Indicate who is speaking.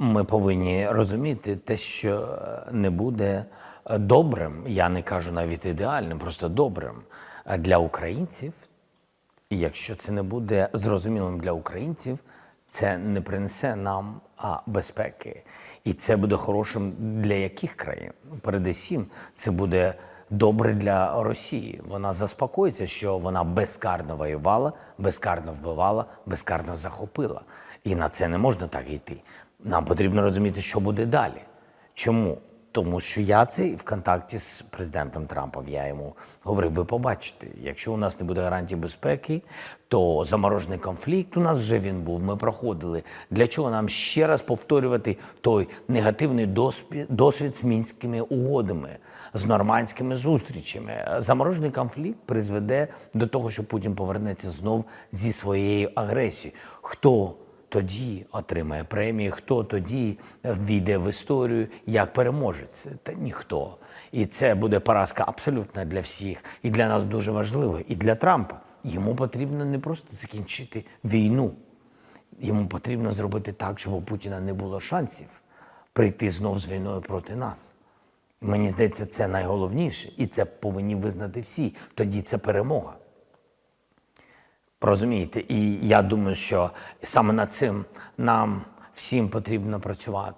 Speaker 1: Ми повинні розуміти те, що е, не буде е, добрим. Я не кажу навіть ідеальним, просто добрим е, для українців. Якщо це не буде зрозумілим для українців, це не принесе нам а, безпеки. І це буде хорошим для яких країн? Ну, Передусім, це буде добре для Росії. Вона заспокоїться, що вона безкарно воювала, безкарно вбивала, безкарно захопила. І на це не можна так йти. Нам потрібно розуміти, що буде далі. Чому? Тому що я це в контакті з президентом Трампом. Я йому говорив: ви побачите, якщо у нас не буде гарантій безпеки, то заморожений конфлікт у нас вже він був. Ми проходили. Для чого нам ще раз повторювати той негативний досвід з мінськими угодами, з нормандськими зустрічами? Заморожений конфлікт призведе до того, що Путін повернеться знов зі своєю агресією. Хто тоді отримає премію, хто тоді війде в історію як переможець? Та ніхто. І це буде поразка абсолютно для всіх. І для нас дуже важливо, і для Трампа. Йому потрібно не просто закінчити війну. Йому потрібно зробити так, щоб у Путіна не було шансів прийти знов з війною проти нас. Мені здається, це найголовніше, і це повинні визнати всі. Тоді це перемога. Розумієте, і я думаю, що саме над цим нам всім потрібно працювати.